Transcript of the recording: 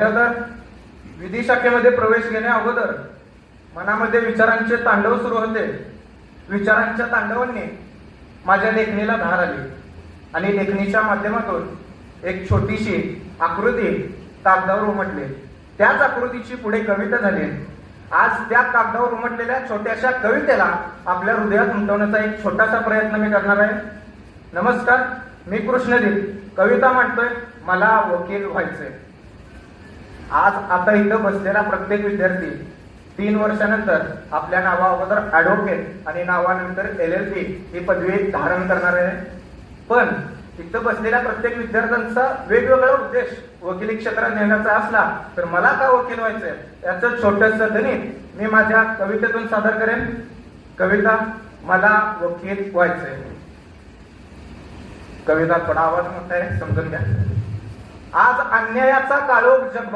तर विधी शाखेमध्ये प्रवेश घेण्या अगोदर मनामध्ये विचारांचे तांडव सुरू होते. विचारांच्या तांडवांनी माझ्या लेखणीला धार आली. आणि लेखणीच्या माध्यमातून एक छोटीशी आकृती कागदावर उमटली. त्याच आकृतीची पुढे कविता झाली. आज त्या कागदावर उमटलेल्या छोट्याशा कवितेला आपल्या हृदयात उमटवण्याचा एक छोटासा प्रयत्न मी करणार आहे. नमस्कार मी कृष्णदीप. कविता म्हणतोय मला वकील व्हायचंय. आज आता इथं बसलेला प्रत्येक विद्यार्थी तीन वर्षानंतर आपल्या नावा अगोदर ऍडव्होकेट आणि नावानंतर एल एल पी ही पदवी धारण करणार आहे. पण इथं बसलेल्या प्रत्येक विद्यार्थ्यांचा वेगवेगळा उद्देश वकिली क्षेत्रात नेण्याचा असला तर मला का वकील व्हायचंय? याचं छोटस गणित मी माझ्या कवितेतून सादर करेन. कविता मला वकील व्हायचंय. कविता थोडा आवाज मोठा आहे समजून घ्या. आज अन्यायाचा काळोख जगभर